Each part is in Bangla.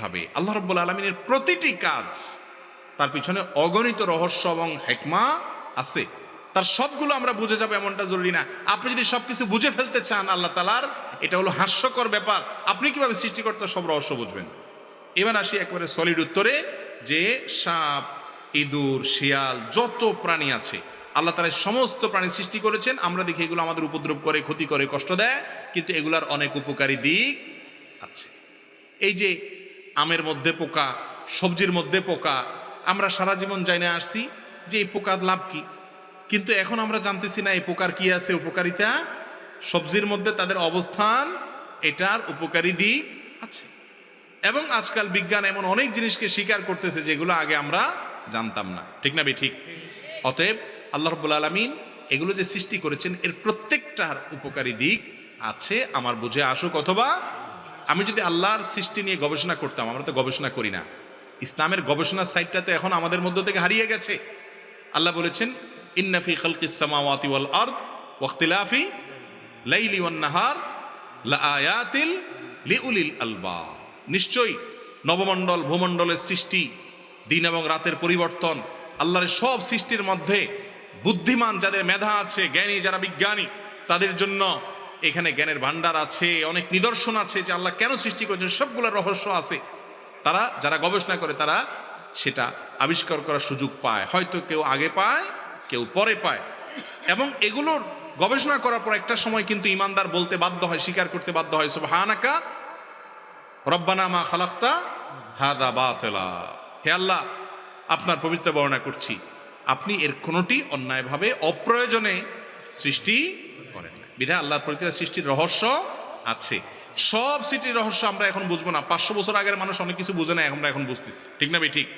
ভাবে আল্লাহ রব্বুল আলমিনের প্রতিটি কাজ, তার পিছনে অগণিত রহস্য এবং হেকমা আছে। তার সবগুলো আমরা বুঝে যাব এমনটা জরুরি না। আপনি যদি সবকিছু বুঝে ফেলতে চান আল্লাহ তালার এটা হলো হাস্যকর ব্যাপার। আপনি কীভাবে সৃষ্টিকর্তা সব রহস্য বুঝবেন? এবার আসি একবারে সলিড উত্তরে, যে সাপ, ইঁদুর, শিয়াল, যত প্রাণী আছে, আল্লাহ তালা সমস্ত প্রাণী সৃষ্টি করেছেন। আমরা দেখি এগুলো আমাদের উপদ্রব করে, ক্ষতি করে, কষ্ট দেয়, কিন্তু এগুলার অনেক উপকারী দিক আছে। এই যে আমের মধ্যে পোকা, সবজির মধ্যে পোকা। আমরা সারা জীবন জানে আসছি যে এই পোকার লাভ কি। কিন্তু এখন আমরা জানতেছি না এই পোকার কি আছে, উপকারিতা। সবজির মধ্যে তাদের অবস্থান, এটার উপকারী দিক আছে। এবং আজকাল বিজ্ঞান এমন অনেক জিনিসকে স্বীকার করতেছে যেগুলো আগে আমরা জানতাম না। ঠিক না ঠিক অতএব আল্লাহ রব্বুল আলমিন এগুলো যে সৃষ্টি করেছেন, এর প্রত্যেকটার উপকারী দিক আছে। আমার বুঝে আসুক অথবা আমি যদি আল্লাহর সৃষ্টি নিয়ে গবেষণা করতাম, আমরা তো গবেষণা করি না। ইসলামের গবেষণার সাইডটা তো এখন আমাদের মধ্য থেকে হারিয়ে গেছে। আল্লাহ বলেছেন ইন্নাফি খালকিস সামাওয়াতি ওয়াল আরদ ওয়াখতিলাফি লাইলি ওয়ান নাহার লিউলিল আলবাব নিশ্চয়ই নবমণ্ডল, ভূমণ্ডলের সৃষ্টি, দিন এবং রাতের পরিবর্তন, আল্লাহর সব সৃষ্টির মধ্যে বুদ্ধিমান যাদের মেধা আছে, জ্ঞানী যারা বিজ্ঞানী, তাদের জন্য এখানে জ্ঞানের ভান্ডার আছে, অনেক নিদর্শন আছে যে আল্লাহ কেন সৃষ্টি করেছেন সবগুলো রহস্য আছে। তারা যারা গবেষণা করে, তারা সেটা আবিষ্কার করার সুযোগ পায়। হয়তো কেউ আগে পায়, কেউ পরে পায়। এবং এগুলোর গবেষণা করার পর একটা সময় কিন্তু ইমানদার বলতে বাধ্য হয়, স্বীকার করতে বাধ্য হয়, সুবহানাকা, রব্বানা মা খালাক্তা হাদা বাতলা। হে আল্লাহ, আপনার পবিত্র বর্ণনা করছি। আপনি এর কোনোটি অন্যায়ভাবে অপ্রয়োজনে সৃষ্টি বিধায় আল্লাহর প্রতি সৃষ্টির রহস্য আছে। সব সৃষ্টির রহস্য আমরা এখন বুঝব না। পাঁচশো বছর আগের মানুষ অনেক কিছু বুঝে না আমরা এখন বুঝতেছি। ঠিক না ভাই? ঠিক?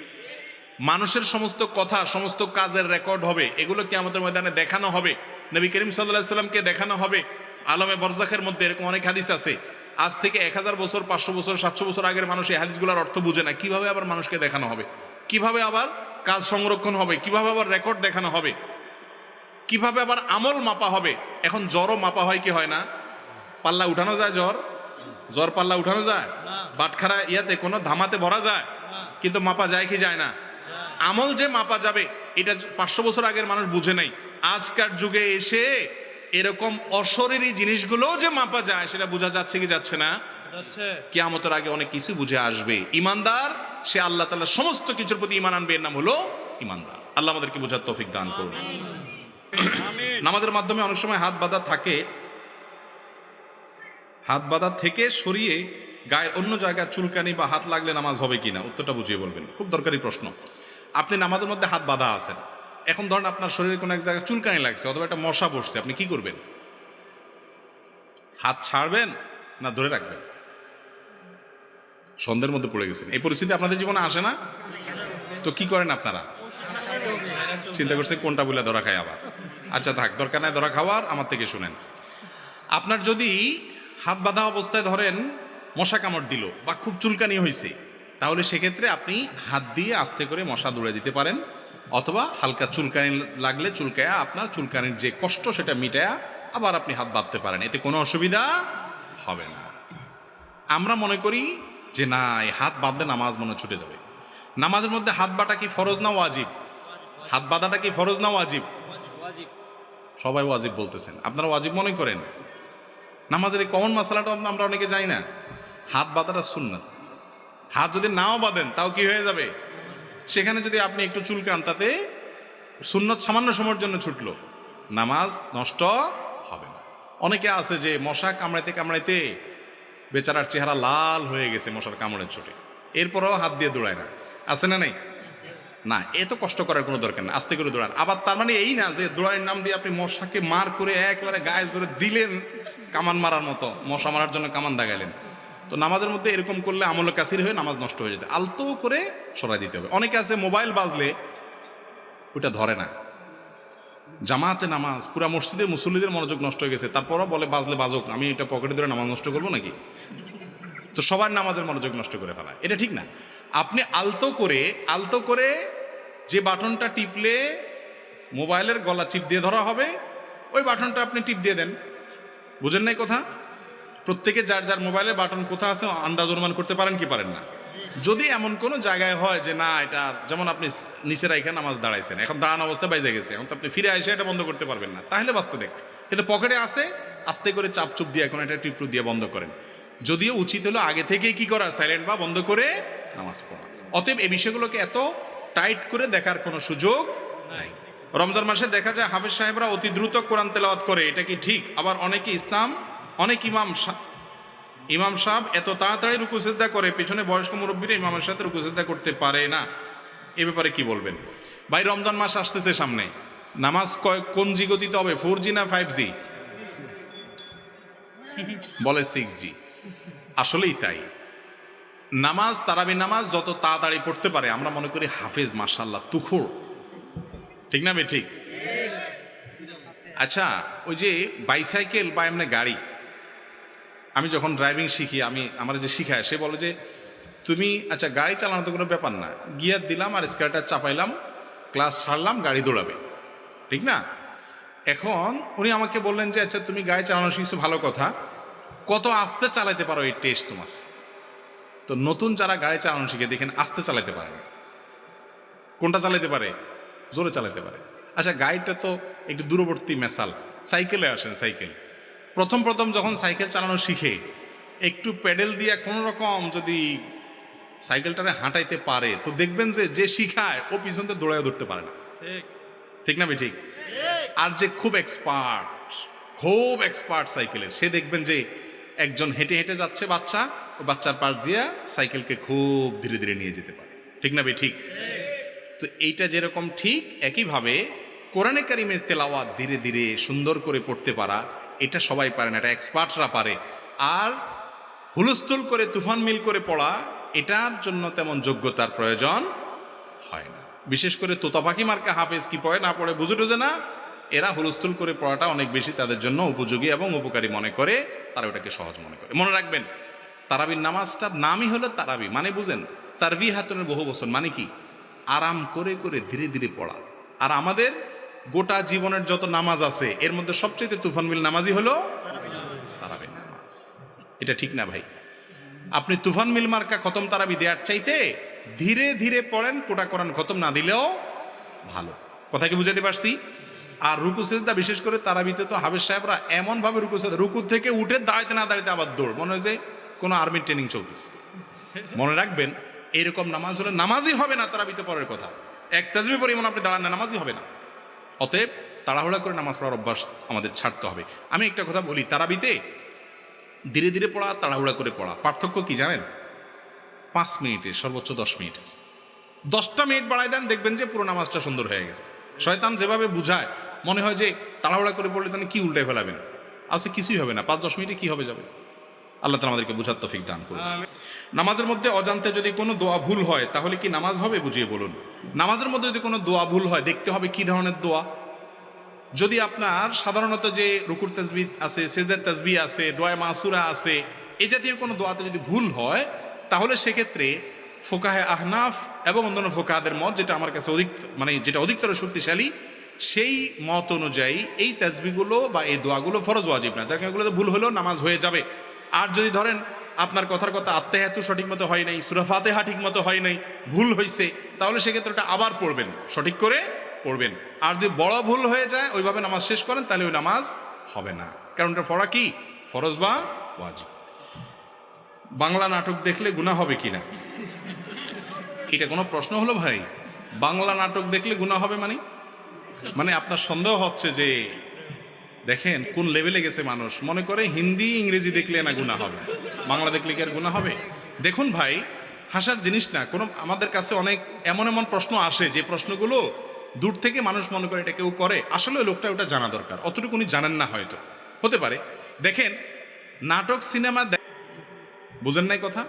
মানুষের সমস্ত কথা, সমস্ত কাজের রেকর্ড হবে। এগুলো কি আমাদের ময়দানে দেখানো হবে। নবী করিম সাল্লাহ সাল্লামকে দেখানো হবে। আলমে বরজাখের মধ্যে এরকম অনেক হাদিস আছে। আজ থেকে এক হাজার বছর, পাঁচশো বছর, সাতশো বছর আগের মানুষ এই হাদিসগুলোর অর্থ বুঝে না। কীভাবে আবার মানুষকে দেখানো হবে? কীভাবে আবার কাজ সংরক্ষণ হবে? কীভাবে আবার রেকর্ড দেখানো হবে? কীভাবে আবার আমল মাপা হবে? এখন জ্বরও মাপা হয় কি হয় না? পাল্লা উঠানো যায় জ্বর? জ্বর পাল্লা উঠানো যায়? বাটখারা ইয়াতে কোনো ধামাতে ভরা যায়? কিন্তু মাপা যায় কি যায় না? আমল যে মাপা যাবে এটা পাঁচশো বছর আগের মানুষ বুঝে নাই। আজকার যুগে এসে এরকম অশরীরী জিনিসগুলো যে মাপা যায় সেটা বোঝা যাচ্ছে কি যাচ্ছে না? কিয়ামতের আগে অনেক কিছু বুঝে আসবে। ইমানদার সে আল্লাহ তাআলা সমস্ত কিছুর প্রতি ইমান আনবে এর নাম হলো ইমানদার আল্লাহ আমাদেরকে বোঝার তৌফিক দান আমিন। নামাজের মাধ্যমে অনেক সময় হাত বাঁধা থাকে। হাত বাঁধা থেকে সরিয়ে গায়ের অন্য জায়গায় চুলকানি বা হাত লাগলে নামাজ হবে কিনা, উত্তরটা বুঝিয়ে বলবেন। খুব দরকারি প্রশ্ন। আপনি নামাজের মধ্যে হাত বাঁধা আছেন। এখন ধরেন আপনার শরীরে কোনো এক জায়গায় চুলকানি লাগছে অথবা একটা মশা বসছে আপনি কি করবেন? হাত ছাড়বেন না ধরে রাখবেন? সন্ধ্যের মধ্যে পড়ে গেছেন। এই পরিস্থিতি আপনাদের জীবনে আসে না? তো কি করেন আপনারা? চিন্তা করছে কোনটা বলে ধরা খায় আবার। আচ্ছা থাক, দরকার নাই, ধরা খাওয়ার, আমার থেকে শুনেন। আপনার যদি হাত বাঁধা অবস্থায় ধরেন, মশা কামড় দিল বা খুব চুলকানি হয়েছে তাহলে সেক্ষেত্রে আপনি হাত দিয়ে আস্তে করে মশা দৌড়ে দিতে পারেন, অথবা হালকা চুলকানি লাগলে চুলকায়া আপনার চুলকানির যে কষ্ট সেটা মিটায়া আবার আপনি হাত বাঁধতে পারেন, এতে কোনো অসুবিধা হবে না। আমরা মনে করি যে না, এই হাত বাঁধলে নামাজ মনে ছুটে যাবে। নামাজের মধ্যে হাত বাটা কি ফরজ না ওয়াজিব? হাত বাঁধাটা কি ফরজ না ওয়াজিব। সবাই ওয়াজিব বলতেছেন। আপনারা ওয়াজিব মনে করেন? নামাজের এই কমন মশলাটা আমরা অনেকে জানি না। হাত বাঁধাটা সুন্নাত। হাত যদি নাও বাঁধেন, তাও কি হয়ে যাবে? সেখানে যদি আপনি একটু চুলকান, তাতে সুন্নত সামান্য সময়ের জন্য ছুটলো। নামাজ নষ্ট হবে না। অনেকে আছে যে মশা কামড়াইতে কামড়াইতে বেচারার চেহারা লাল হয়ে গেছে মশার কামড়ের চোটে এরপরও হাত দিয়ে দৌড়ায় না। আছে না নাই? না এত কষ্ট করার কোনো দরকার না আস্তে করে দৌড়ান। আবার তার মানে এই না যে দৌড়াইয়ের নাম দিয়ে আপনি মশাকে মার করে একেবারে গায়ে জোরে দিলেন কামান মারার মতো, মশা মারার জন্য কামান দাগাইলেন। তো নামাজের মধ্যে এরকম করলে আমল কাসির হয়ে নামাজ নষ্ট হয়ে যেতে, আলতো করে সরাই দিতে হবে। অনেকে আছে মোবাইল বাজলে ওটা ধরে না। জামাতে নামাজ, পুরা মসজিদে মুসল্লিদের মনোযোগ নষ্ট হয়ে গেছে, তারপরও বলে বাজলে বাজুক, আমি এটা পকেটে ধরে নামাজ নষ্ট করব নাকি? তো সবার নামাজের মনোযোগ নষ্ট করে ফেলা, এটা ঠিক না। আপনি আলতো করে আলতো করে যে বাটনটা টিপলে মোবাইলের গলা চিপ দিয়ে ধরা হবে, ওই বাটনটা আপনি টিপ দিয়ে দেন। বুঝেন নাই কথা? প্রত্যেকে যার যার মোবাইলের বাটন কোথা আছে আন্দাজ অনুমান করতে পারেন কি পারেন না? যদি এমন কোনো জায়গায় হয় যে না, এটা যেমন আপনি নিচে রাইখা নামাজ দাঁড়াইছেন, এখন দাঁড়ানো অবস্থা বাইজে গেছে, এখন তো আপনি ফিরে এসে এটা বন্ধ করতে পারবেন না। তাহলে বাঁচতে দেখ। কিন্তু পকেটে আছে, আস্তে করে চাপ চুপ দিয়ে এখন এটা টিপটু দিয়ে বন্ধ করেন। যদিও উচিত হলো আগে থেকেই কি করা সাইলেন্ট বা বন্ধ করে নামাজ পড়া। অতএব এই বিষয়গুলোকে এত টাইট করে দেখার কোনো সুযোগ নাই। রমজান মাসে দেখা যায় হাফেজ সাহেবরা অতি দ্রুত কোরআন তেলাওয়াত করে, এটা কি ঠিক? আবার অনেকে ইসলাম, অনেক ইমাম ইমাম সাহেব এত তাড়াতাড়ি রুকুসেজদা করে, পেছনে বয়স্ক মুরব্বীরা ইমামের সাথে রুকুসেজদা করতে পারে না। এ ব্যাপারে কি বলবেন? ভাই, রমজান মাস আসতেছে সামনে। নামাজ কয়, কোন জি গতিতে হবে, ফোর জি না ফাইভ জি? বলে সিক্স জি। আসলেই তাই। নামাজ, তারাবি নামাজ যত তাড়াতাড়ি পড়তে পারে, আমরা মনে করি হাফেজ মার্শাল্লাহ তুখোর ঠিক না বে ঠিক। আচ্ছা ওই যে বাইসাইকেল বা এমনি গাড়ি, আমি যখন ড্রাইভিং শিখি, আমি, আমার যে শিখায়, সে বলে যে, তুমি আচ্ছা গাড়ি চালানো তো কোনো ব্যাপার না। গিয়ার দিলাম আর স্কারটার চাপাইলাম, ক্লাস ছাড়লাম, গাড়ি দৌড়াবে। ঠিক না? এখন উনি আমাকে বললেন যে আচ্ছা তুমি গাড়ি চালানো শিখছো, ভালো কথা। কত আস্তে চালাতে পারো এই টেস্ট তোমার? তো নতুন যারা গাড়ি চালানো শিখে দেখেন আস্তে চালাতে পারে। কোনটা চালাতে পারে? জোরে চালাতে পারে। আচ্ছা গাড়িটা তো একটু দূরবর্তী মেসাল। সাইকেলে আসেন সাইকেল। প্রথম প্রথম যখন সাইকেল চালানো শিখে একটু প্যাডেল দিয়ে কোনো রকম যদি সাইকেলটারে হাঁটাইতে পারে তো দেখবেন যে যে শিখায় ও পিছন থেকে দৌড়ায় ধরতে পারে না। ঠিক। না ঠিক? আর যে খুব এক্সপার্ট খুব এক্সপার্ট সাইকেলের সে দেখবেন যে একজন হেঁটে হেঁটে যাচ্ছে বাচ্চা বাচ্চার পাশ দিয়ে সাইকেলকে খুব ধীরে ধীরে নিয়ে যেতে পারে। ঠিক না ভাই? ঠিক। তো এইটা যেরকম ঠিক, একইভাবে কোরআনে কারিমের তেলাওয়াত ধীরে ধীরে সুন্দর করে পড়তে পারা, এটা সবাই পারে না, এটা এক্সপার্টরা পারে। আর হুলস্থুল করে, তুফান মিল করে পড়া, এটার জন্য তেমন যোগ্যতার প্রয়োজন হয় না। বিশেষ করে তোতা পাখি মার্কা হাফেজ কি পড়ে না পড়ে বুঝে টুঝে না, এরা হুলস্থুল করে পড়াটা অনেক বেশি তাদের জন্য উপযোগী এবং উপকারী মনে করে, তারা ওটাকে সহজ মনে করে। মনে রাখবেন তারাবির নামাজটার নামই হলো তারাবি মানে বুঝেন? তারবি হাতনের বহু বছর মানে কি? আরাম করে করে ধীরে ধীরে পড়া। আর আমাদের গোটা জীবনের যত নামাজ আছে, এর মধ্যে সবচেয়ে তুফান মিল নামাজই হলো তারাবির নামাজ। এটা ঠিক না ভাই? আপনি তুফান মিল মার্কা খতম তারাবি দেওয়ার চাইতে ধীরে ধীরে পড়েন, কোটা কোরআন খতম না দিলেও ভালো। কথা কি বুঝাতে পারছি? আর রুকু সেজদা বিশেষ করে তারাবিতে তো হাবের সাহেবরা এমনভাবে রুকু সেজদা, রুকু থেকে উঠে দাঁড়াইতে না দাঁড়াইতে আবার দৌড়। মনে হয় যে কোনো আর্মির ট্রেনিং চলতেছে। মনে রাখবেন, এরকম নামাজ হলে নামাজই হবে না তারাবিতে পরের কথা। এক তাজবি পরিমাণ আপনি দাঁড়ান না, নামাজই হবে না। অতএব তাড়াহুড়া করে নামাজ পড়ার অভ্যাস আমাদের ছাড়তে হবে। আমি একটা কথা বলি, তারাবিতে ধীরে ধীরে পড়া, তাড়াহুড়া করে পড়া। পার্থক্য কি জানেন? পাঁচ মিনিটে, সর্বোচ্চ দশ মিনিট। দশটা মিনিট বাড়াই দেন, দেখবেন যে পুরো নামাজটা সুন্দর হয়ে গেছে। শয়তান যেভাবে বুঝায়, মনে হয় যে তাড়াহুড়া করে পড়লে জানি কি উল্টে ফেলাবেন? আসলে কিছুই হবে না, পাঁচ দশ মিনিটে কি হবে যাবে? আল্লাহ তালা আমাদেরকে বুঝার তফিক দান করুন। নামাজের মধ্যে অজান্তে যদি কোনো দোয়া ভুল হয়, তাহলে কি নামাজ হবে বুঝিয়ে বলুন? নামাজের মধ্যে যদি কোনো দোয়া ভুল হয়, দেখতে হবে কি ধরনের দোয়া? যদি আপনার সাধারণত যে রুকুর তাজবি আছে সেদের তাজবি আছে দোয়া মাসুরা আছে, এ জাতীয় কোনো দোয়াতে যদি ভুল হয়, তাহলে সেক্ষেত্রে ফোকাহে আহনাফ এবং অন্যান্য ফোকাহাদের মত, যেটা আমার কাছে অধিক মানে যেটা অধিকতর শক্তিশালী, সেই মত অনুযায়ী এই তাজবিগুলো বা এই দোয়াগুলো ফরজ ওয়াজিব না। যার কারণে ভুল হলেও নামাজ হয়ে যাবে। আর যদি ধরেন আপনার কথার কথা আত্মাহাতু সঠিক মতো হয় নাই সুরাফাতেহা ঠিক মতো হয় নাই, ভুল হয়েছে তাহলে সেক্ষেত্রে ওটা আবার পড়বেন, সঠিক করে পড়বেন। আর যদি বড় ভুল হয়ে যায়, ওইভাবে নামাজ শেষ করেন, তাহলে ওই নামাজ হবে না। কারণ এটা ফরা কি? ফরজ বা ওয়াজিব? বাংলা নাটক দেখলে গুণা হবে কি না? এটা কোনো প্রশ্ন হলো ভাই? বাংলা নাটক দেখলে গুণা হবে মানে? মানে আপনার সন্দেহ হচ্ছে যে দেখেন, কোন লেভেলে গেছে মানুষ? মনে করে হিন্দি, ইংরেজি দেখলে না গুণা হবে। বাংলা দেখলে কি আর গুণা হবে? দেখুন ভাই, হাসার জিনিস না, কোনো, আমাদের কাছে অনেক এমন এমন প্রশ্ন আসে, যে প্রশ্নগুলো দূর থেকে মানুষ মনে করে এটা কেউ করে। আসলে লোকটা ওটা জানা দরকার, অতটুকু উনি জানেন না হয়তো। হতে পারে। দেখেন, নাটক, সিনেমা দে- বুঝেন নাই কথা?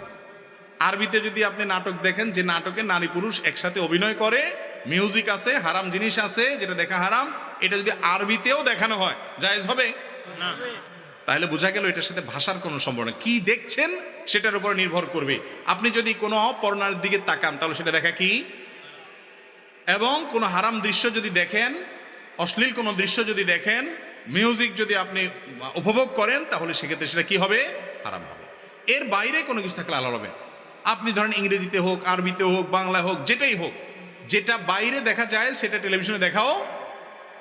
আরবিতে যদি আপনি নাটক দেখেন, যে নাটকে নারী পুরুষ একসাথে অভিনয় করে মিউজিক আছে হারাম জিনিস আছে যেটা দেখা হারাম এটা যদি আরবিতেও দেখানো হয় জায়েজ হবে? না। তাহলে বোঝা গেল এটার সাথে ভাষার কোনো সম্পর্ক। কি দেখছেন সেটার উপর নির্ভর করবে। আপনি যদি কোনো পর্নার দিকে তাকান তাহলে সেটা দেখা কি? এবং কোনো হারাম দৃশ্য যদি দেখেন অশ্লীল কোনো দৃশ্য যদি দেখেন মিউজিক যদি আপনি উপভোগ করেন তাহলে সেক্ষেত্রে সেটা কি হবে? হারাম হবে। এর বাইরে কোনো কিছু থাকলে আলাদা হবে। আপনি ধরেন ইংরেজিতে হোক আরবিতে হোক বাংলায় হোক যেটাই হোক যেটা বাইরে দেখা যায়, সেটা টেলিভিশনে দেখাও।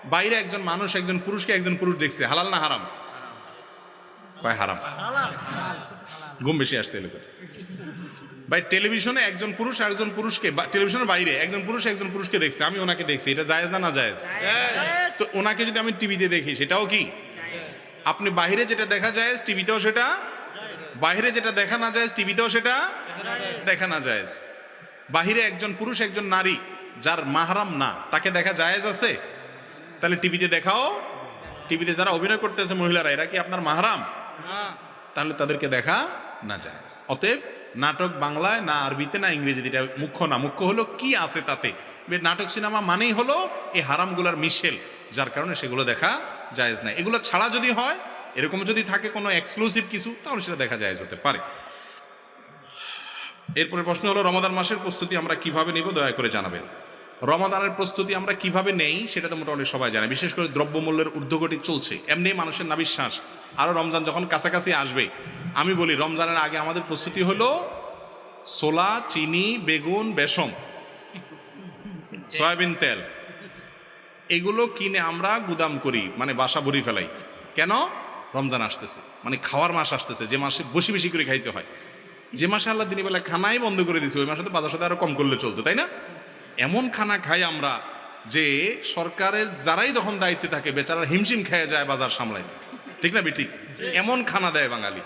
বাইরে একজন মানুষ, একজন পুরুষকে একজন পুরুষ দেখছে। হালাল না হারাম? কয় হারাম? ঘুম বেশি আসছে এলাকার ভাই, টেলিভিশনে একজন পুরুষ আর একজন পুরুষকে টেলিভিশনের বাইরে একজন পুরুষ একজন পুরুষকে দেখছে। আমি ওনাকে দেখছি। এটা জায়েজ না না জায়েজ? তো ওনাকে যদি আমি টিভিতে দেখি, সেটাও কি? আপনি বাইরে যেটা দেখা যায়, টিভিতেও সেটা? বাইরে যেটা দেখা না যায়, টিভিতেও সেটা? দেখা না যায়। বাহিরে একজন পুরুষ একজন নারী যার মাহারাম না তাকে দেখা জায়েজ আছে? তাহলে টিভিতে দেখাও। টিভিতে যারা অভিনয় করতেছে মহিলারা এরা কি আপনার মাহারাম? তাহলে তাদেরকে দেখা না যায় অতএব নাটক বাংলায় না আরবিতে না ইংরেজিতে এটা মুখ্য না। মুখ্য হলো কি আছে তাতে? নাটক সিনেমা মানেই হলো এই হারামগুলার মিশেল যার কারণে সেগুলো দেখা জায়েজ না এগুলো ছাড়া যদি হয় এরকম যদি থাকে কোনো এক্সক্লুসিভ কিছু তাহলে সেটা দেখা জায়েজ হতে পারে। এরপরে প্রশ্ন হলো, রমাদান মাসের প্রস্তুতি আমরা কীভাবে নিব, দয়া করে জানাবেন। রমাদানের প্রস্তুতি আমরা কীভাবে নেই, সেটা তো মোটামুটি সবাই জানে। বিশেষ করে দ্রব্যমূল্যের ঊর্ধ্বগতি চলছে। এমনি মানুষের নাবিশ্বাস। আরও রমজান যখন কাছাকাছি আসবে, আমি বলি, রমজানের আগে আমাদের প্রস্তুতি হলো সোলা চিনি, বেগুন বেসম সয়াবিন তেল। এগুলো কিনে আমরা গুদাম করি মানে বাসা ভরি ফেলাই। কেন? রমজান আসতেছে। মানে খাওয়ার মাস আসতেছে, যে মাসে বেশি বেশি করে খাইতে হয়। যে মাসে আল্লাহ দিনের বেলা খানাই বন্ধ করে দিছে, ওই মাসে তো বাজার সাথে আরও কম করলে চলতো, তাই না? এমন খানা খাই আমরা যে সরকারের যারাই তখন দায়িত্বে থাকে বেচারা হিমশিম খেয়ে যায় বাজার সামলাইতে। ঠিক না বেঠিক এমন খানা দেয় বাঙালি।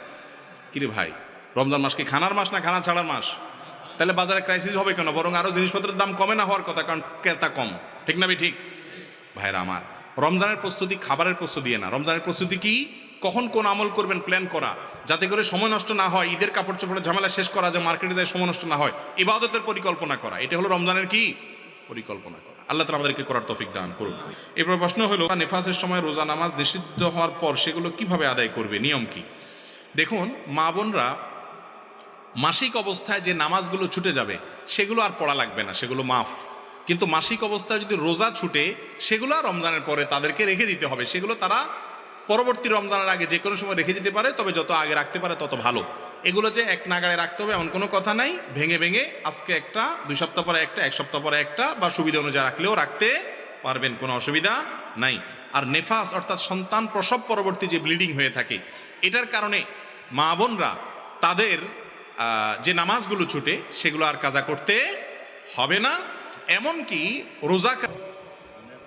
কিরে ভাই, রমজান মাস কি খানার মাস না খানা ছাড়ার মাস? তাহলে বাজারে ক্রাইসিস হবে কেন? বরং আরও জিনিসপত্রের দাম কমে না হওয়ার কথা, কারণ ক্রেতা কম। ঠিক না ঠিক? ভাইরা আমার, রমজানের প্রস্তুতি খাবারের প্রস্তুতি না। রমজানের প্রস্তুতি কি? কখন কোন আমল করবেন প্ল্যান করা। যাতে করে সময় নষ্ট না হয়, ঈদের কাপড় চোপড়ের ঝামেলা শেষ করা, যে মার্কেটে যায় সময় নষ্ট না হয়, ইবাদতের পরিকল্পনা করা, এটা হলো রমজানের কি? পরিকল্পনা করা। আল্লাহ তালা আমাদেরকে করার তফিক দান করুন। এরপর প্রশ্ন হলো, নেফাসের সময় রোজা নামাজ নিষিদ্ধ হওয়ার পর সেগুলো কীভাবে আদায় করবে? নিয়ম কি? দেখুন, মা বোনরা মাসিক অবস্থায় যে নামাজগুলো ছুটে যাবে, সেগুলো আর পড়া লাগবে না, সেগুলো মাফ। কিন্তু মাসিক অবস্থায় যদি রোজা ছুটে, সেগুলো রমজানের পরে তাদেরকে রেখে দিতে হবে, সেগুলো তারা পরবর্তী রমজানের আগে যে কোনো সময় রেখে দিতে পারে, তবে যত আগে রাখতে পারে তত ভালো। এগুলো যে এক নাগাড়ে রাখতে হবে এমন কোনো কথা নাই। ভেঙে ভেঙে আজকে একটা, দুই সপ্তাহ পরে একটা, এক সপ্তাহ পরে একটা, বা সুবিধা অনুযায়ী রাখলেও রাখতে পারবেন, কোনো অসুবিধা নাই। আর নেফাস অর্থাৎ সন্তান প্রসব পরবর্তী যে ব্লিডিং হয়ে থাকে, এটার কারণে মা বোনরা তাদের যে নামাজগুলো ছুটে, সেগুলো আর কাজা করতে হবে না। এমনকি রোজা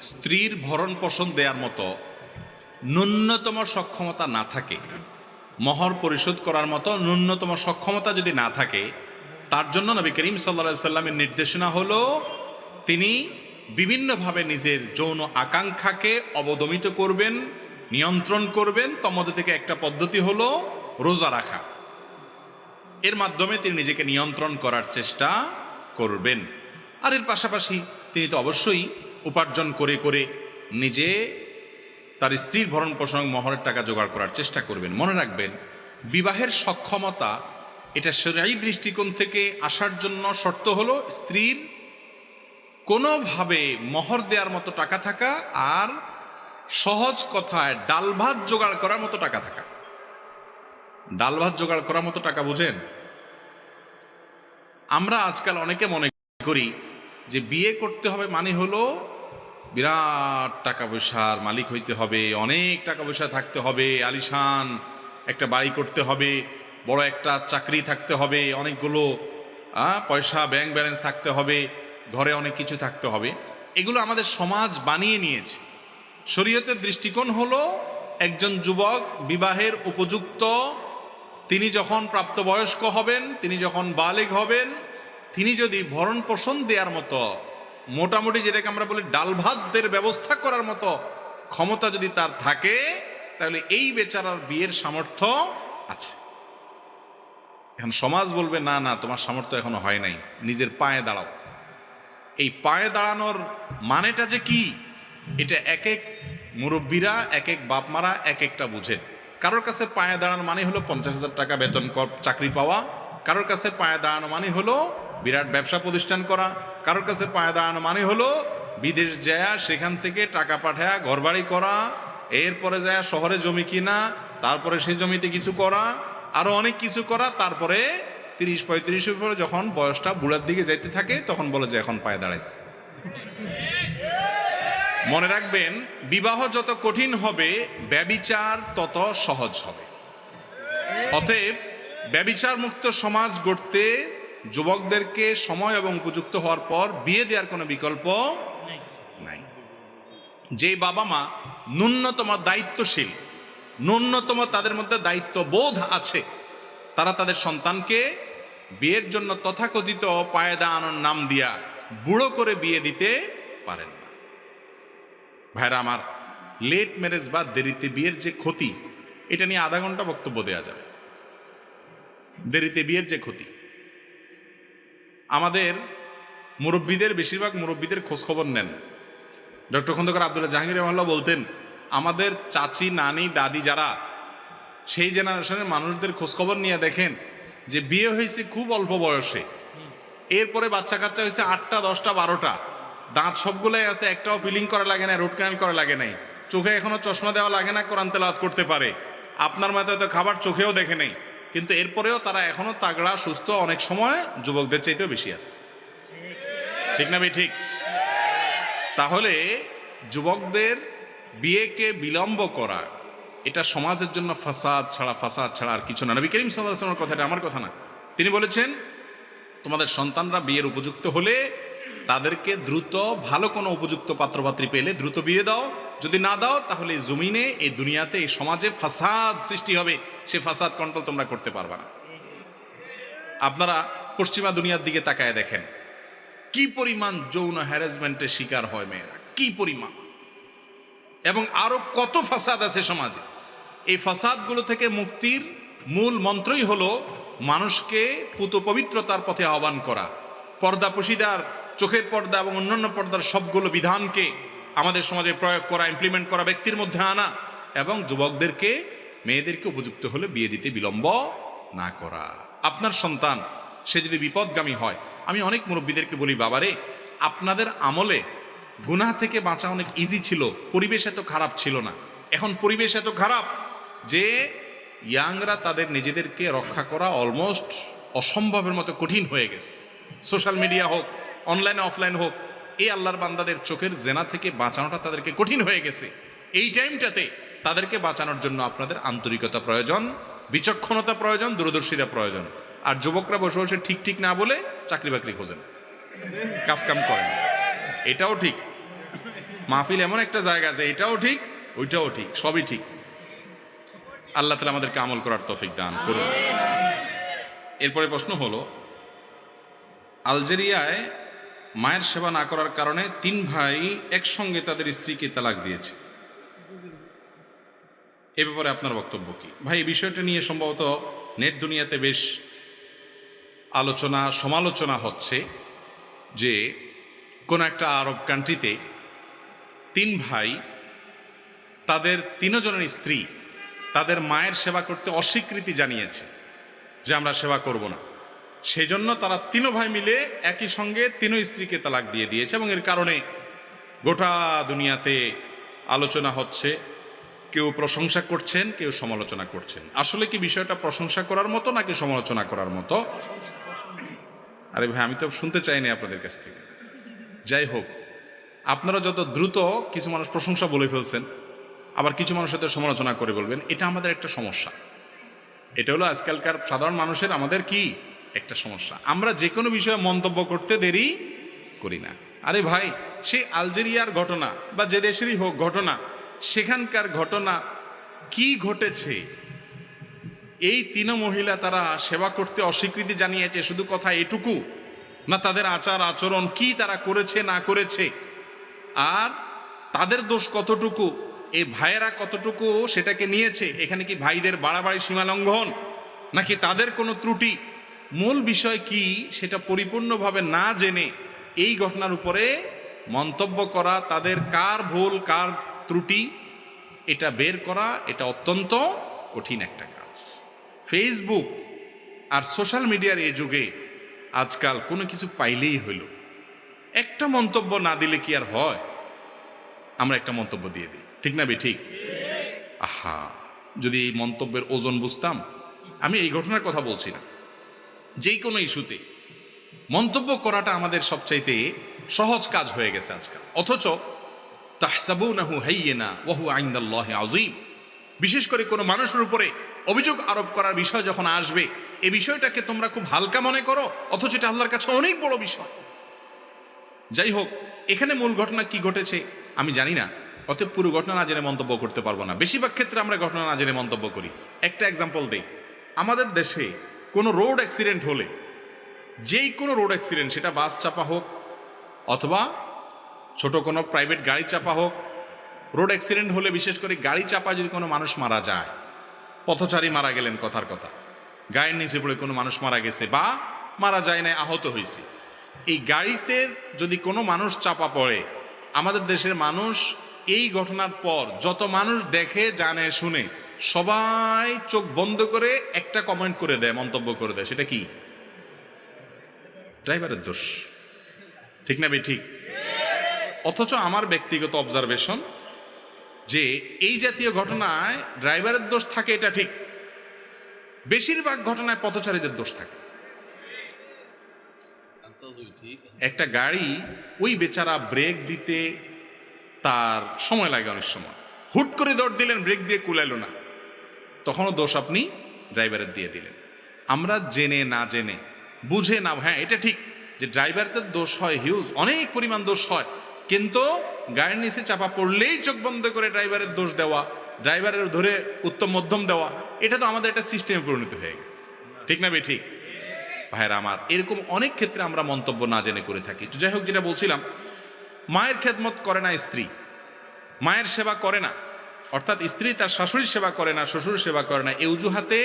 স্ত্রীর ভরণ পোষণ দেওয়ার মতো ন্যূনতম সক্ষমতা না থাকে। মহর পরিশোধ করার মতো ন্যূনতম সক্ষমতা যদি না থাকে, তার জন্য নবী করিম সাল্লা সাল্লামের নির্দেশনা হলো, তিনি বিভিন্নভাবে নিজের যৌন আকাঙ্ক্ষাকে অবদমিত করবেন, নিয়ন্ত্রণ করবেন তমধ্যে থেকে একটা পদ্ধতি হলো রোজা রাখা। এর মাধ্যমে তিনি নিজেকে নিয়ন্ত্রণ করার চেষ্টা করবেন। আর এর পাশাপাশি তিনি তো অবশ্যই উপার্জন করে করে নিজে তার স্ত্রীর ভরণ পোষণ মহরের টাকা জোগাড় করার চেষ্টা করবেন। মনে রাখবেন, বিবাহের সক্ষমতা এটা সেরাই দৃষ্টিকোণ থেকে আসার জন্য শর্ত হলো স্ত্রীর কোনোভাবে মহর দেওয়ার মতো টাকা থাকা আর সহজ কথায় ডাল ভাত জোগাড় করার মতো টাকা থাকা। ডাল ভাত জোগাড় করার মতো টাকা বোঝেন? আমরা আজকাল অনেকে মনে করি যে বিয়ে করতে হবে মানে হলো বিরাট টাকা পয়সার মালিক হইতে হবে, অনেক টাকা পয়সা থাকতে হবে, আলিশান একটা বাড়ি করতে হবে, বড় একটা চাকরি থাকতে হবে, অনেকগুলো পয়সা ব্যাংক ব্যালেন্স থাকতে হবে, ঘরে অনেক কিছু থাকতে হবে। এগুলো আমাদের সমাজ বানিয়ে নিয়েছে। শরীয়তের দৃষ্টিকোণ হলো একজন যুবক বিবাহের উপযুক্ত, তিনি যখন প্রাপ্তবয়স্ক হবেন, তিনি যখন বালেগ হবেন, তিনি যদি ভরণ পোষণ দেওয়ার মতো মোটামুটি যেটাকে আমরা বলি ডাল ভাতদের ব্যবস্থা করার মতো ক্ষমতা যদি তার থাকে, তাহলে এই বেচারার বিয়ের সামর্থ্য আছে। এখন সমাজ বলবে, না না, তোমার সামর্থ্য এখনও হয় নাই, নিজের পায়ে দাঁড়াও। এই পায়ে দাঁড়ানোর মানেটা যে কি? এটা এক এক মুরব্বীরা, এক এক বাপ মারা এক একটা বুঝেন কারোর কাছে পায়ে দাঁড়ানো মানে হলো পঞ্চাশ হাজার টাকা বেতন চাকরি পাওয়া। কারোর কাছে পায়ে দাঁড়ানো মানে হলো বিরাট ব্যবসা প্রতিষ্ঠান করা। কারোর কাছে পায়ে দাঁড়ানো মানে হলো, বিদেশ যায় সেখান থেকে টাকা পাঠায়া ঘরবাড়ি করা, এরপরে যায় শহরে জমি কিনা, তারপরে সেই জমিতে কিছু করা, আরও অনেক কিছু করা, তারপরে তিরিশ পঁয়ত্রিশের উপরে যখন বয়সটা বুড়ার দিকে যাইতে থাকে, তখন বলে যে এখন পায়ে দাঁড়াইছে। মনে রাখবেন, বিবাহ যত কঠিন হবে, ব্যবিচার তত সহজ হবে। অতএব ব্যবিচার মুক্ত সমাজ গড়তে যুবকদেরকে সময় এবং উপযুক্ত হওয়ার পর বিয়ে দেওয়ার কোনো বিকল্প নাই। যে বাবা মা ন্যূনতম দায়িত্বশীল ন্যূনতম তাদের মধ্যে দায়িত্ববোধ আছে তারা তাদের সন্তানকে বিয়ের জন্য তথাকথিত পায়দা আনন নাম দিয়া বুড়ো করে বিয়ে দিতে পারেন না। ভাইরা আমার লেট ম্যারেজ বা দেরিতে বিয়ের যে ক্ষতি এটা নিয়ে আধা ঘণ্টা বক্তব্য দেওয়া যাবে। দেরিতে বিয়ের যে ক্ষতি আমাদের মুরব্বীদের, বেশিরভাগ মুরব্বীদের খোঁজখবর নেন। ডক্টর খন্দকার আব্দুল্লাহ জাহাঙ্গীর রহমাল্লাহ বলতেন, আমাদের চাচি, নানি, দাদি যারা, সেই জেনারেশনের মানুষদের খোঁজখবর নিয়ে দেখেন যে বিয়ে হয়েছে খুব অল্প বয়সে। এরপরে বাচ্চা কাচ্চা হয়েছে আটটা, দশটা, বারোটা। দাঁত সবগুলোই আছে, একটাও ফিলিং করা লাগে না রুট ক্যানেল করা লাগে নাই। চোখে এখনও চশমা দেওয়া লাগে না, কোরআন তেলাওয়াত করতে পারে। আপনার মতো হয়তো খাবার চোখেও দেখে নেই। কিন্তু এরপরেও তারা এখনও তাগড়া, সুস্থ, অনেক সময় যুবকদের চাইতেও বেশি আছে। ঠিক না ভাই? ঠিক। তাহলে যুবকদের বিয়েকে বিলম্ব করা, এটা সমাজের জন্য ফাসাদ ছাড়া ফাসাদ ছাড়া আর কিছু না। নবী করিম সাল্লামের কথাটা আমার কথা না। তিনি বলেছেন, তোমাদের সন্তানরা বিয়ের উপযুক্ত হলে তাদেরকে দ্রুত, ভালো কোনো উপযুক্ত পাত্রপাত্রী পেলে দ্রুত বিয়ে দাও। যদি না দাও, তাহলে জমিনে, এই দুনিয়াতে, এই সমাজে ফাসাদ সৃষ্টি হবে। সে ফাসাদ কন্ট্রোল তোমরা করতে পারবে না। আপনারা পশ্চিমা দুনিয়ার দিকে তাকায় দেখেন। কি পরিমাণ যৌন হ্যারাসমেন্টের শিকার হয় মেয়েরা। কি পরিমাণ। এবং আরও কত ফাসাদ আছে সমাজে। এই ফাসাদগুলো থেকে মুক্তির মূল মন্ত্রই হলো মানুষকে পুত পবিত্রতার পথে আহ্বান করা। পর্দা, পশিদার, চোখের পর্দা এবং অন্যান্য পর্দার সবগুলো বিধানকে আমাদের সমাজে প্রয়োগ করা ইমপ্লিমেন্ট করা ব্যক্তির মধ্যে আনা এবং যুবকদেরকে, মেয়েদেরকে উপযুক্ত হলে বিয়ে দিতে বিলম্ব না করা। আপনার সন্তান, সে যদি বিপদগামী হয়, আমি অনেক মুরব্বীদেরকে বলি, বাবারে, আপনাদের আমলে গুনাহ থেকে বাঁচা অনেক ইজি ছিল, পরিবেশ এত খারাপ ছিল না। এখন পরিবেশ এত খারাপ যে ইয়াংরা তাদের নিজেদেরকে রক্ষা করা অলমোস্ট অসম্ভবের মতো কঠিন হয়ে গেছে। সোশ্যাল মিডিয়া হোক অনলাইনে অফলাইন হোক এই আল্লাহর বান্দাদের চোখের জেনা থেকে বাঁচানোটা তাদেরকে কঠিন হয়ে গেছে। এই টাইমটাতে তাদেরকে বাঁচানোর জন্য আপনাদের আন্তরিকতা প্রয়োজন বিচক্ষণতা প্রয়োজন দূরদর্শিতা প্রয়োজন। আর যুবকরা বসে বসে ঠিক ঠিক না বলে চাকরি বাকরি খোঁজেন কাজকাম করেন। এটাও ঠিক। মাহফিল এমন একটা জায়গা আছে এটাও ঠিক ওইটাও ঠিক সবই ঠিক। আল্লাহ তালা আমাদেরকে আমল করার তফিক দান করুন। এরপরে প্রশ্ন হলো আলজেরিয়ায় মায়ের সেবা না করার কারণে তিন ভাই একসঙ্গে তাদের স্ত্রীকে তালাক দিয়েছে। এ ব্যাপারে আপনার বক্তব্য কি? ভাই, এই বিষয়টা নিয়ে সম্ভবত নেট দুনিয়াতে বেশ আলোচনা, সমালোচনা হচ্ছে যে, কোন একটা আরব কান্ট্রিতে তিন ভাই, তাদের তিনজনের স্ত্রী তাদের মায়ের সেবা করতে অস্বীকৃতি জানিয়েছে যে আমরা সেবা করব না। সেই জন্য তারা তিন ভাই মিলে একই সঙ্গে তিন স্ত্রীকে তালাক দিয়ে দিয়েছে এবং এর কারণে গোটা দুনিয়াতে আলোচনা হচ্ছে, কেউ প্রশংসা করছেন, কেউ সমালোচনা করছেন। আসলে কি বিষয়টা প্রশংসা করার মতো নাকি সমালোচনা করার মতো? আরে ভাই, আমি তো শুনতে চাইনি আপনাদের কাছ থেকে। যাই হোক, আপনারা যত দ্রুত কিছু মানুষ প্রশংসা বলে ফেলছেন, আবার কিছু মানুষ হয়তো সমালোচনা করে বলবেন, এটা আমাদের একটা সমস্যা। এটা হলো আজকালকার সাধারণ মানুষের আমাদের কি একটা সমস্যা। আমরা যে কোনো বিষয়ে মন্তব্য করতে দেরি করি না। আরে ভাই, সেই আলজেরিয়ার ঘটনা বা যে দেশেরই হোক ঘটনা, সেখানকার ঘটনা কি ঘটেছে, এই তিন মহিলা তারা সেবা করতে অস্বীকৃতি জানিয়েছে, শুধু কথা এটুকু? না তাদের আচার, আচরণ কি তারা করেছে, না করেছে? আর তাদের দোষ কতটুকু? এই ভাইয়েরা কতটুকু সেটাকে নিয়েছে? এখানে কি ভাইদের বাড়াবাড়ি সীমালঙ্ঘন নাকি তাদের কোনো ত্রুটি? মূল বিষয় কি সেটা পরিপূর্ণভাবে না জেনে এই ঘটনার উপরে মন্তব্য করা, তাদের কার ভুল, কার ত্রুটি, এটা বের করা, এটা অত্যন্ত কঠিন একটা কাজ। ফেসবুক আর সোশ্যাল মিডিয়ার এই যুগে আজকাল কোনো কিছু পাইলেই হইল একটা মন্তব্য না দিলে কি আর হয়? আমরা একটা মন্তব্য দিয়ে দিই। ঠিক না বে ঠিক আহা, যদি এই মন্তব্যের ওজন বুঝতাম, আমি এই ঘটনার কথা বলছি না। যেই কোনো ইস্যুতে। মন্তব্য করাটা আমাদের সবচাইতে সহজ কাজ হয়ে গেছে আজকাল। অথচ, তাহসাবুনাহু হাইয়িনা ওয়াহু আইন্দাল্লাহি আযীম। বিশেষ করে কোনো মানুষের উপরে অভিযোগ আরোপ করার বিষয় যখন আসবে এই বিষয়টাকে তোমরা খুব হালকা মনে করো, অথচ এটা আল্লাহর কাছে অনেক বড় বিষয়। যাই হোক, এখানে মূল ঘটনা কি ঘটেছে, আমি জানি না। অতএব পুরো ঘটনা না জেনে মন্তব্য করতে পারব না। বেশিরভাগ ক্ষেত্রে আমরা ঘটনা না জেনে মন্তব্য করি। একটা এক্সাম্পল দেই। আমাদের দেশে কোনো রোড অ্যাক্সিডেন্ট হলে, যেই কোনো রোড অ্যাক্সিডেন্ট, সেটা বাস চাপা হোক অথবা ছোট কোনো প্রাইভেট গাড়ি চাপা হোক, রোড অ্যাক্সিডেন্ট হলে বিশেষ করে গাড়ি চাপা যদি কোনো মানুষ মারা যায়, পথচারী মারা গেলেন কথার কথা, গায়ের নিচে পড়ে কোনো মানুষ মারা গেছে বা মারা যায় না আহত হয়েছে। এই গাড়িতে যদি কোনো মানুষ চাপা পড়ে, আমাদের দেশের মানুষ এই ঘটনার পর যত মানুষ দেখে, জানে, শুনে সবাই চোখ বন্ধ করে একটা কমেন্ট করে দেয়, মন্তব্য করে দেয়, সেটা কি? ড্রাইভারের দোষ। ঠিক না বে ঠিক। অথচ আমার ব্যক্তিগত অবজারভেশন যে এই জাতীয় ঘটনায় ড্রাইভারের দোষ থাকে, এটা ঠিক। বেশিরভাগ ঘটনায় পথচারীদের দোষ থাকে। একটা গাড়ি ওই বেচারা ব্রেক দিতে তার সময় লাগে অনেক সময়। হুট করে দৌড় দিলেন ব্রেক দিয়ে কুলাইলো না। তখনও দোষ আপনি ড্রাইভারের দিয়ে দিলেন। আমরা জেনে না জেনে, বুঝে না হ্যাঁ এটা ঠিক যে ড্রাইভারদের দোষ হয় হিউজ, অনেক পরিমাণ দোষ হয়। কিন্তু গাড়ির নিচে চাপা পড়লেই চোখ বন্ধ করে ড্রাইভারের দোষ দেওয়া, ড্রাইভারের ধরে উত্তম মধ্যম দেওয়া, এটা তো আমাদের একটা সিস্টেমে পরিণত হয়ে গেছে। ঠিক না বে ঠিক। ভাইরা আমার, এরকম অনেক ক্ষেত্রে আমরা মন্তব্য না জেনে করে থাকি। যাই হোক, যেটা বলছিলাম, মায়ের খেদমত করে না স্ত্রী, মায়ের সেবা করে না। অর্থাৎ স্ত্রী তার শাশুড়ির সেবা করে না শ্বশুর সেবা করে না এই অজুহাতে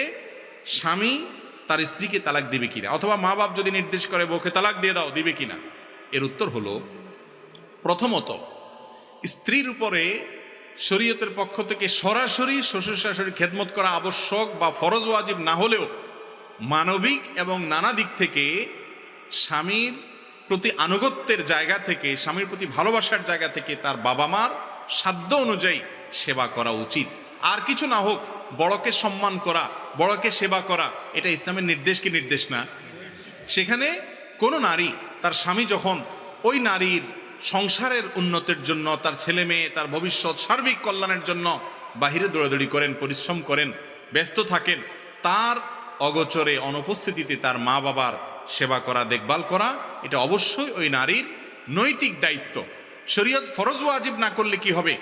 স্বামী তার স্ত্রীকে তালাক দিবে কিনা? অথবা মা বাপ যদি নির্দেশ করে, বউকে তালাক দিয়ে দাও, দিবে কিনা? এর উত্তর হলো, প্রথমত, স্ত্রীর উপরে শরীয়তের পক্ষ থেকে সরাসরি শ্বশুর শাশুড়ি খেদমত করা আবশ্যক বা ফরজ ওয়াজিব না হলেও মানবিক এবং নানা দিক থেকে স্বামীর প্রতি আনুগত্যের জায়গা থেকে, স্বামীর প্রতি ভালোবাসার জায়গা থেকে তার বাবা মার সাধ্য অনুযায়ী সেবা করা উচিত। আর কিছু না হোক, বড়কে সম্মান করা, বড়কে সেবা করা, এটা ইসলামের নির্দেশ কি নির্দেশ না? সেখানে কোনো নারী, তার স্বামী যখন ওই নারীর সংসারের উন্নতির জন্য, তার ছেলে মেয়ে, তার ভবিষ্যৎ, সার্বিক কল্যাণের জন্য বাহিরে দৌড়াদৌড়ি করেন, পরিশ্রম করেন, ব্যস্ত থাকেন, তার অগোচরে, অনুপস্থিতিতে তার মা বাবার সেবা করা, দেখভাল করা, এটা অবশ্যই ওই নারীর নৈতিক দায়িত্ব। শরীয়ত ফরজ ওয়াজিব না করলে কি হবে?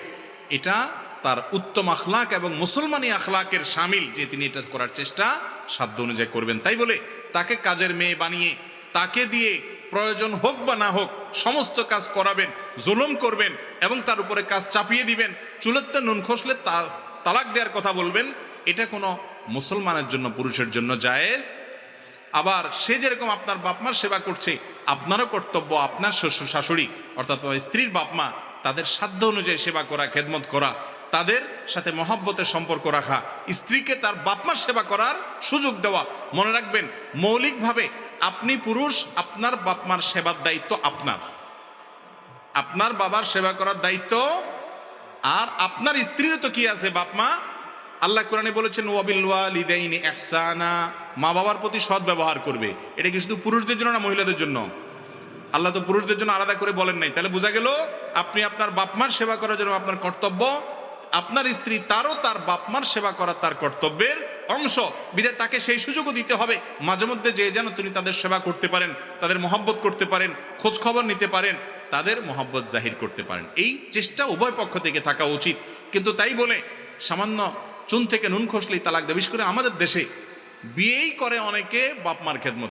এটা তার উত্তম আখলাক এবং মুসলমানি আখলাকের সামিল যে তিনি এটা করার চেষ্টা সাধ্য অনুযায়ী করবেন। তাই বলে তাকে কাজের মেয়ে বানিয়ে, তাকে দিয়ে প্রয়োজন হোক বা না হোক সমস্ত কাজ করাবেন, জুলুম করবেন এবং তার উপরে কাজ চাপিয়ে দিবেন। চুলেতে নুন খসলে তা, তালাক দেওয়ার কথা বলবেন, এটা কোনো মুসলমানের জন্য, পুরুষের জন্য জায়েজ। আবার সে যেরকম আপনার বাপমার সেবা করছে, আপনারও কর্তব্য আপনার শ্বশুর শাশুড়ি, অর্থাৎ স্ত্রীর বাপমা তাদের সাধ্য অনুযায়ী সেবা করা, খেদমত করা তাদের সাথে মহাব্বতের সম্পর্ক রাখা, স্ত্রীকে তার বাপমার সেবা করার সুযোগ দেওয়া। মনে রাখবেন, মৌলিকভাবে আপনি পুরুষ, আপনার বাপমার সেবার দায়িত্ব আপনার। আপনার বাবার সেবা করার দায়িত্ব আর আপনার স্ত্রীরও তো কি আছে, বাপমা? আল্লাহ কোরআনে বলেছেন ওয়াবিল ওয়ালিদাইনি ইহসানা। মা বাবার প্রতি সৎ ব্যবহার করবে। এটা কি শুধু পুরুষদের জন্য না মহিলাদের জন্য? আল্লাহ তো পুরুষদের জন্য আলাদা করে বলেন নাই। তাহলে বোঝা গেল, আপনি আপনার বাপমার সেবা করার জন্য আপনার কর্তব্য আপনার স্ত্রী তারও তার বাপমার সেবা করা তার কর্তব্যের অংশ। বিধায় তাকে সেই সুযোগও দিতে হবে। মাঝে মধ্যে যে যেন তিনি তাদের সেবা করতে পারেন, তাদের মহব্বত করতে পারেন, খোঁজ খবর নিতে পারেন, তাদের মহব্বত জাহির করতে পারেন। এই চেষ্টা উভয় পক্ষ থেকে থাকা উচিত। কিন্তু তাই বলে সামান্য চুন থেকে নুন খসলেই তালাক বিশেষ করে আমাদের দেশে বিয়েই করে অনেকে বাপমার খেদমত।